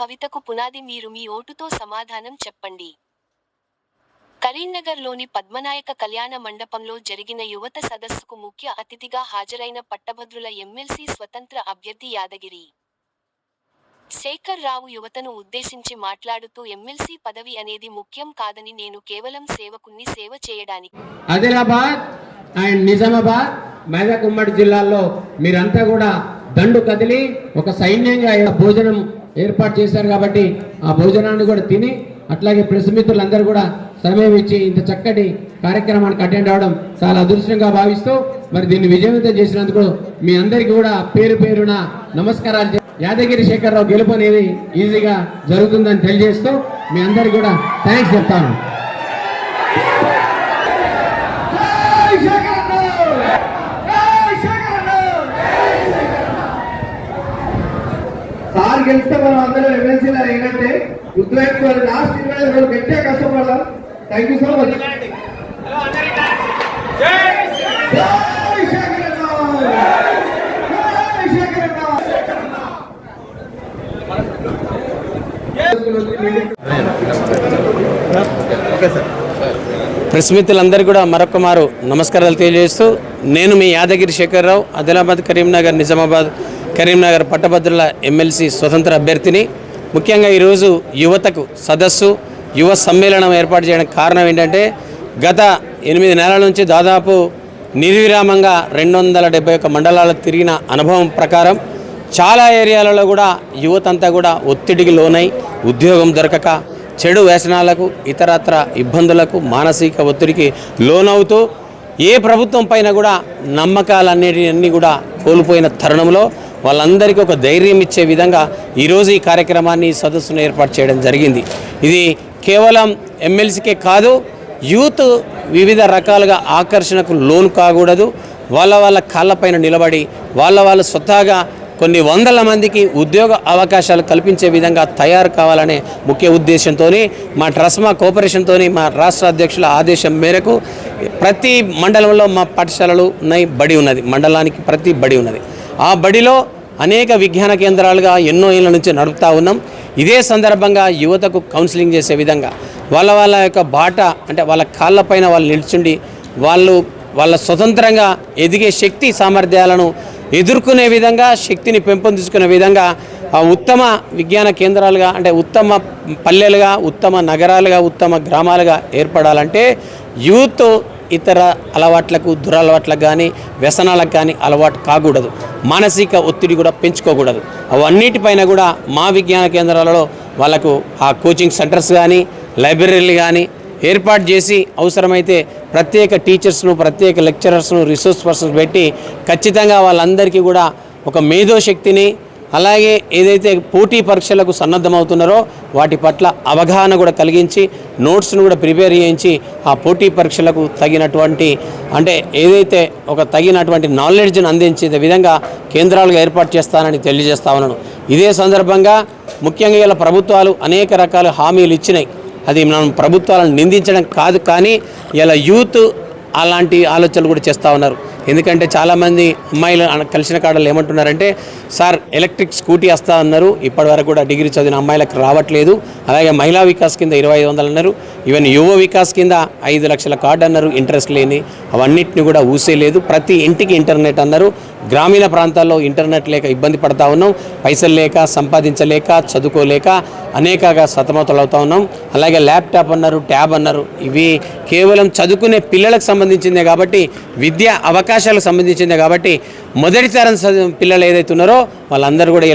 భవితకు పునాది మీరు మీ ఓటుతో సమాధానం చెప్పండి. కరీంనగర్లోని పద్మనాయక కళ్యాణ మండపంలో జరిగిన యువత సదస్సుకు ముఖ్య అతిథిగా హాజరైన పట్టభద్రుల ఎమ్మెల్సీ స్వతంత్ర అభ్యర్థి యాదగిరి. శేఖర్ రావు యువతను ఉద్దేశించి మాట్లాడుతూ ఎమ్మెల్సీ పదవి అనేది ముఖ్యం కాదని నేను కేవలం సేవకుణ్ణి సేవ చేయడానికి. ఆదిలాబాద్ అండ్ నిజామాబాద్ మెదక్ ఉమ్మడి జిల్లాల్లో మీరంతా కూడా దండు కదిలి ఒక సైన్యంగా భోజనం ఏర్పాటు చేశారు కాబట్టి ఆ భోజనాన్ని కూడా తిని అట్లాగే ప్రెస్ మిత్రులందరూ కూడా సమయం ఇచ్చి ఇంత చక్కటి కార్యక్రమానికి అటెండ్ అవడం చాలా అదృష్టంగా భావిస్తూ మరి దీన్ని విజయవంతం చేసినందుకు మీ అందరికీ కూడా పేరు పేరున నమస్కారాలు యాదగిరి శేఖరరావు గెలుపు అనేది ఈజీగా జరుగుతుందని తెలియజేస్తూ మీ అందరికీ కూడా థ్యాంక్స్ చెప్తాను. సార్ గెలిస్తే మనం అందరం ఎమ్మెల్సీలో ఏంటంటే గుర్తుపెట్టుకోవాలి లాస్ట్ ఇరవై ఐదు రోజులు గట్టిగా కష్టపడదాం thank you so much! Press మిత్రులందరికీ కూడా మరొక మారు నమస్కారాలు తెలియజేస్తూ నేను మీ యాదగిరి శేఖర్రావు ఆదిలాబాద్ కరీంనగర్ నిజామాబాద్ కరీంనగర్ పట్టభద్రుల ఎమ్మెల్సీ స్వతంత్ర అభ్యర్థిని. ముఖ్యంగా ఈరోజు యువతకు సదస్సు యువ సమ్మేళనం ఏర్పాటు చేయడానికి కారణం ఏంటంటే గత ఎనిమిది నెలల నుంచి దాదాపు నిర్విరామంగా రెండు వందల డెబ్బై ఒక్క మండలాలు తిరిగిన అనుభవం ప్రకారం చాలా ఏరియాలలో కూడా యువత అంతా కూడా ఒత్తిడికి లోనై ఉద్యోగం దొరకక చెడు వ్యసనాలకు ఇతరత్ర ఇబ్బందులకు మానసిక ఒత్తిడికి లోనవుతూ ఏ ప్రభుత్వం పైన కూడా నమ్మకాలన్నిటిని కూడా కోల్పోయిన తరుణంలో వాళ్ళందరికీ ఒక ధైర్యం ఇచ్చే విధంగా ఈరోజు ఈ కార్యక్రమాన్ని సదస్సును ఏర్పాటు చేయడం జరిగింది. ఇది కేవలం ఎమ్మెల్సీకే కాదు యూత్ వివిధ రకాలుగా ఆకర్షణకు లోను కాకూడదు. వాళ్ళ వాళ్ళ కాళ్ళపైన నిలబడి వాళ్ళ వాళ్ళ స్వతహాగా కొన్ని వందల మందికి ఉద్యోగ అవకాశాలు కల్పించే విధంగా తయారు కావాలనే ముఖ్య ఉద్దేశంతో మా ట్రస్మా కోఆపరేషన్తో మా రాష్ట్ర అధ్యక్షుల ఆదేశం మేరకు ప్రతి మండలంలో మా పాఠశాలలు ఉన్నాయి బడి ఉన్నది. మండలానికి ప్రతి బడి ఉన్నది. ఆ బడిలో అనేక విజ్ఞాన కేంద్రాలుగా ఎన్నో ఏళ్ళ నుంచి నడుపుతా ఉన్నాం. ఇదే సందర్భంగా యువతకు కౌన్సిలింగ్ చేసే విధంగా వాళ్ళ వాళ్ళ యొక్క బాట అంటే వాళ్ళ కాళ్ళపైన వాళ్ళు నిల్చుండి వాళ్ళు వాళ్ళ స్వతంత్రంగా ఎదిగే శక్తి సామర్థ్యాలను ఎదుర్కొనే విధంగా శక్తిని పెంపొందించుకునే విధంగా ఆ ఉత్తమ విజ్ఞాన కేంద్రాలుగా అంటే ఉత్తమ పల్లెలుగా ఉత్తమ నగరాలుగా ఉత్తమ గ్రామాలుగా ఏర్పడాలంటే యూత్ ఇతర అలవాట్లకు దురలవాట్లకు కానీ వ్యసనాలకు కానీ అలవాటు కాకూడదు. మానసిక ఒత్తిడి కూడా పెంచుకోకూడదు. అవన్నిటిపైన కూడా మా విజ్ఞాన కేంద్రాలలో వాళ్ళకు ఆ కోచింగ్ సెంటర్స్ కానీ లైబ్రరీలు కానీ ఏర్పాటు చేసి అవసరమైతే ప్రత్యేక టీచర్స్ను ప్రత్యేక లెక్చరర్స్ను రిసోర్స్ పర్సన్స్ పెట్టి ఖచ్చితంగా వాళ్ళందరికీ కూడా ఒక మేధోశక్తిని అలాగే ఏదైతే పోటీ పరీక్షలకు సన్నద్ధమవుతున్నారో వాటి పట్ల అవగాహన కూడా కలిగించి నోట్స్ను కూడా ప్రిపేర్ చేయించి ఆ పోటీ పరీక్షలకు తగినటువంటి అంటే ఏదైతే ఒక తగినటువంటి నాలెడ్జ్ను అందించే విధంగా కేంద్రాలుగా ఏర్పాటు చేస్తానని తెలియజేస్తా ఉన్నాను. ఇదే సందర్భంగా ముఖ్యంగా ఇలా ప్రభుత్వాలు అనేక రకాల హామీలు ఇచ్చినాయి. అది మనం ప్రభుత్వాలను నిందించడం కాదు కానీ ఇలా యూత్ అలాంటి ఆలోచనలు కూడా చేస్తూ ఉన్నారు. ఎందుకంటే చాలామంది అమ్మాయిలు కలిసిన కాడలు ఏమంటున్నారంటే సార్ ఎలక్ట్రిక్ స్కూటీ వస్తా అన్నారు. ఇప్పటివరకు కూడా డిగ్రీ చదివిన అమ్మాయిలకు రావట్లేదు. అలాగే మహిళా వికాస్ కింద ఇరవై ఐదు వందలు అన్నారు. ఈవెన్ యువ వికాస్ కింద ఐదు లక్షల కార్డు అన్నారు. ఇంట్రెస్ట్ లేని అవన్నిటిని కూడా ఊసేయలేదు ప్రతి ఇంటికి ఇంటర్నెట్ అన్నారు. గ్రామీణ ప్రాంతాల్లో ఇంటర్నెట్ లేక ఇబ్బంది పడతా ఉన్నాం. పైసలు లేక సంపాదించలేక చదువుకోలేక అనేకగా సతమతలవుతా ఉన్నాం. అలాగే ల్యాప్టాప్ అన్నారు ట్యాబ్ అన్నారు ఇవి కేవలం చదువుకునే పిల్లలకు సంబంధించిందే కాబట్టి విద్య అవకాశాలకు సంబంధించిందే కాబట్టి మొదటి తరం చదువు పిల్లలు ఏదైతే ఉన్నారో వాళ్ళందరూ కూడా